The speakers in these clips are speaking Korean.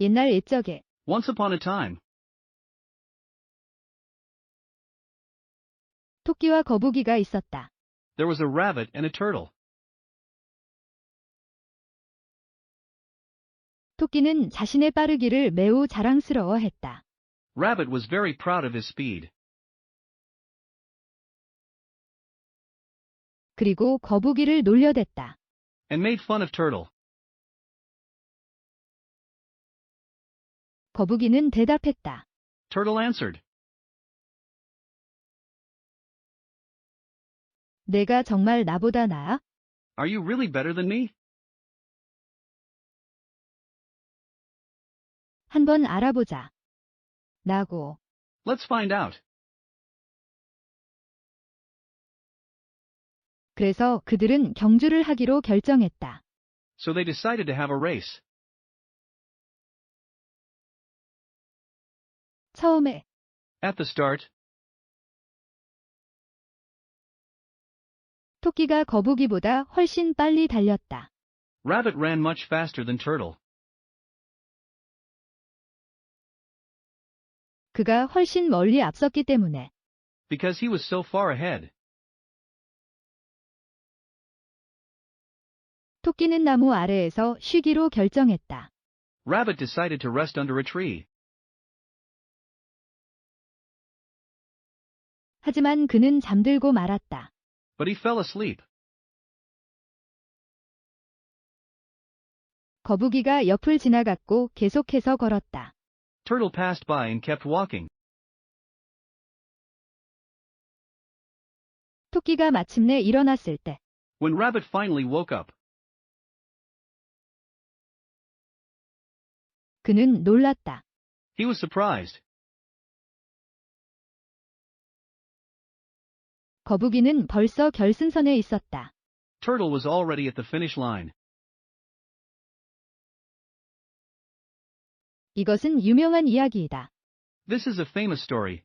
옛날 옛적에 Once upon a time, 토끼와 거북이가 있었다. there was a rabbit and a turtle. 토끼는 자신의 빠르기를 매우 자랑스러워했다. Rabbit was very proud of his speed. 그리고 거북이를 놀려댔다. and made fun of Turtle. 거북이는 대답했다. Turtle answered, 내가 정말 나보다 나아? Are you really better than me? 한번 알아보자. 나고. Let's find out. 그래서 그들은 경주를 하기로 결정했다. So they decided to have a race. 처음에 At the start, 토끼가 거북이보다 훨씬 빨리 달렸다. Rabbit ran much faster than Turtle. 그가 훨씬 멀리 앞섰기 때문에 Because he was so far ahead. 토끼는 나무 아래에서 쉬기로 결정했다. Rabbit decided to rest under a tree. 하지만 그는 잠들고 말았다. But he fell asleep. 거북이가 옆을 지나갔고 계속해서 걸었다. Turtle passed by and kept walking. 토끼가 마침내 일어났을 때 When Rabbit finally woke up, 그는 놀랐다. he was surprised. 거북이는 벌써 결승선에 있었다. Turtle was already at the finish line. 이것은 유명한 이야기이다. This is a famous story.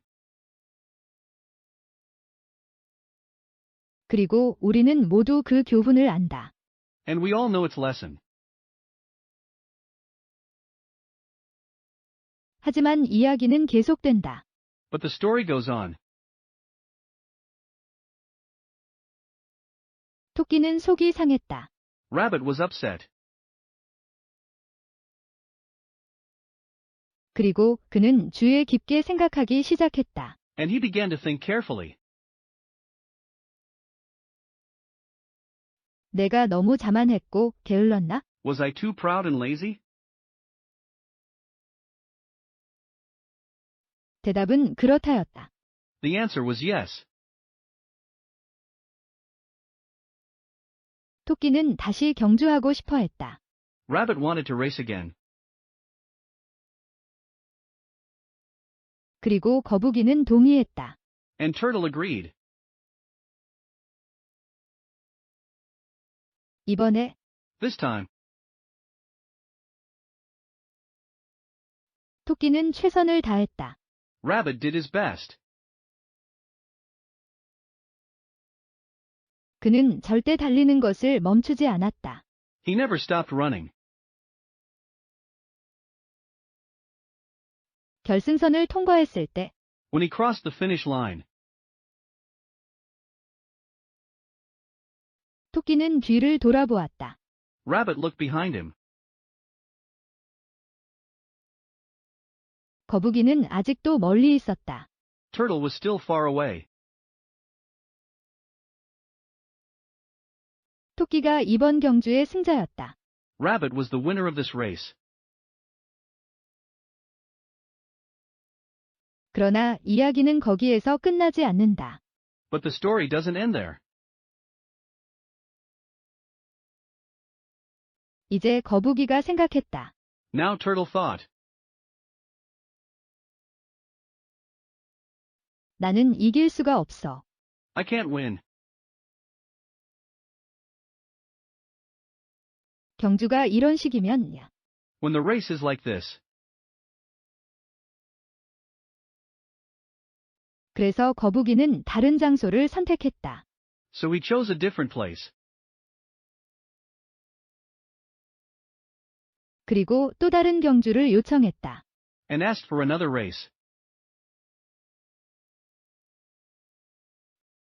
그리고 우리는 모두 그 교훈을 안다. And we all know its lesson. 하지만 이야기는 계속된다. But the story goes on. 토끼는 속이 상했다. Rabbit was upset. 그리고 그는 주에 깊게 생각하기 시작했다. And he began to think carefully. 내가 너무 자만했고 게을렀나? Was I too proud and lazy? 대답은 그렇다였다. The answer was yes. 토끼는 다시 경주하고 싶어 했다. Rabbit wanted to race again. 그리고 거북이는 동의했다. And Turtle agreed. 이번에 This time, 토끼는 최선을 다했다. Rabbit did his best. 그는 절대 달리는 것을 멈추지 않았다. He never stopped running. 결승선을 통과했을 때 When he crossed the finish line, 토끼는 뒤를 돌아보았다. Rabbit looked behind him. 거북이는 아직도 멀리 있었다. Turtle was still far away. 토끼가 이번 경주의 승자였다. Rabbit was the winner of this race. 그러나 이야기는 거기에서 끝나지 않는다. But the story doesn't end there. 이제 거북이가 생각했다. Now Turtle thought, 나는 이길 수가 없어. I can't win. 경주가 이런 식이면 When the race is like this. 그래서 거북이는 다른 장소를 선택했다. So he chose a different place. 그리고 또 다른 경주를 요청했다. and asked for another race.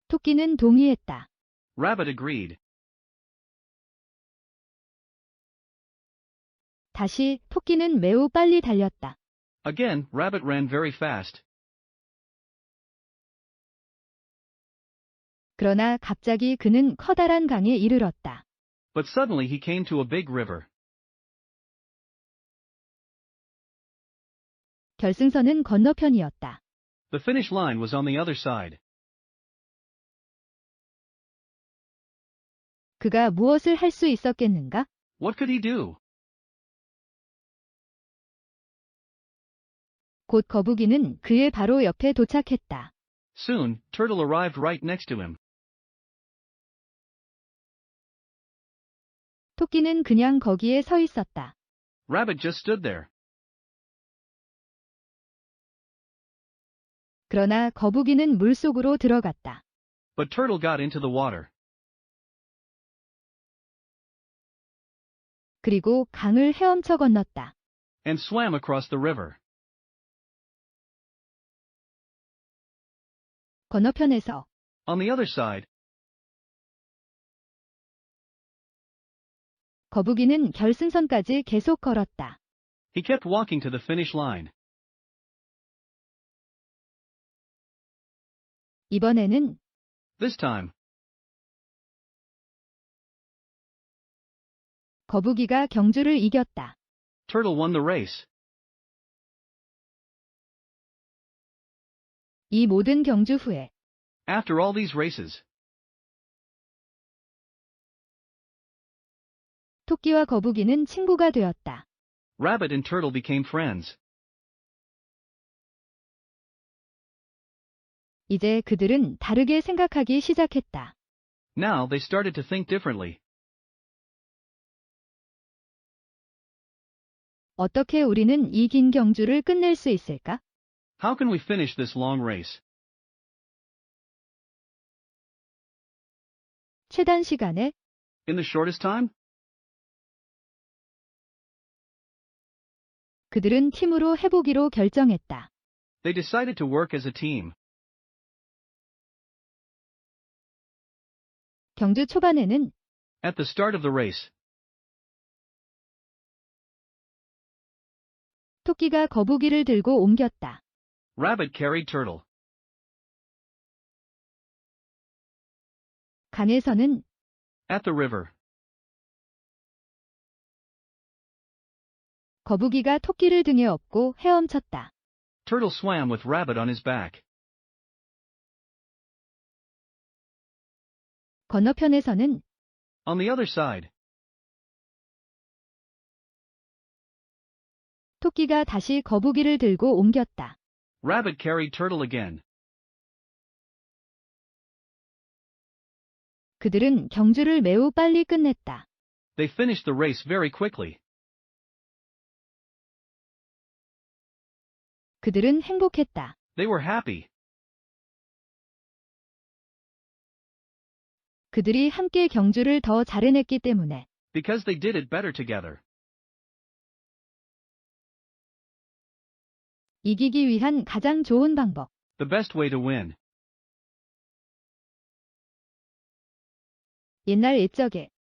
토끼는 동의했다. Rabbit agreed. 다시 토끼는 매우 빨리 달렸다. Again, Rabbit ran very fast. 그러나 갑자기 그는 커다란 강에 이르렀다. But suddenly he came to a big river. 결승선은 건너편이었다. The finish line was on the other side. 그가 무엇을 할 수 있었겠는가? What could he do? 곧 거북이는 그의 바로 옆에 도착했다. Soon, Turtle arrived right next to him. 토끼는 그냥 거기에 서 있었다. Rabbit just stood there. 그러나 거북이는 물속으로 들어갔다. But Turtle got into the water. 그리고 강을 헤엄쳐 건넜다. and swam across the river. 건너편에서 On the other side, 거북이는 결승선까지 계속 걸었다. he kept walking to the finish line. 이번에는 This time, 거북이가 경주를 이겼다. Turtle won the race. 이 모든 경주 후에 After all these races, 토끼와 거북이는 친구가 되었다. Rabbit and Turtle became friends. 이제 그들은 다르게 생각하기 시작했다. Now they started to think differently. 어떻게 우리는 이 긴 경주를 끝낼 수 있을까? How can we finish this long race? 최단 시간에 In the shortest time? 그들은 팀으로 해보기로 결정했다. They decided to work as a team. 경주 초반에는 At the start of the race, 토끼가 거북이를 들고 옮겼다. Rabbit carried Turtle. 강에서는 At the river, 거북이가 토끼를 등에 업고 헤엄쳤다. Turtle swam with Rabbit on his back. 건너편에서는 On the other side, 토끼가 다시 거북이를 들고 옮겼다. Rabbit carried Turtle again. 그들은 경주를 매우 빨리 끝냈다. They finished the race very quickly. 그들은 행복했다. They were happy. 그들이 함께 경주를 더 잘해냈기 때문에 Because they did it better together. 이기기 위한 가장 좋은 방법. The best way to win. 옛날 옛적에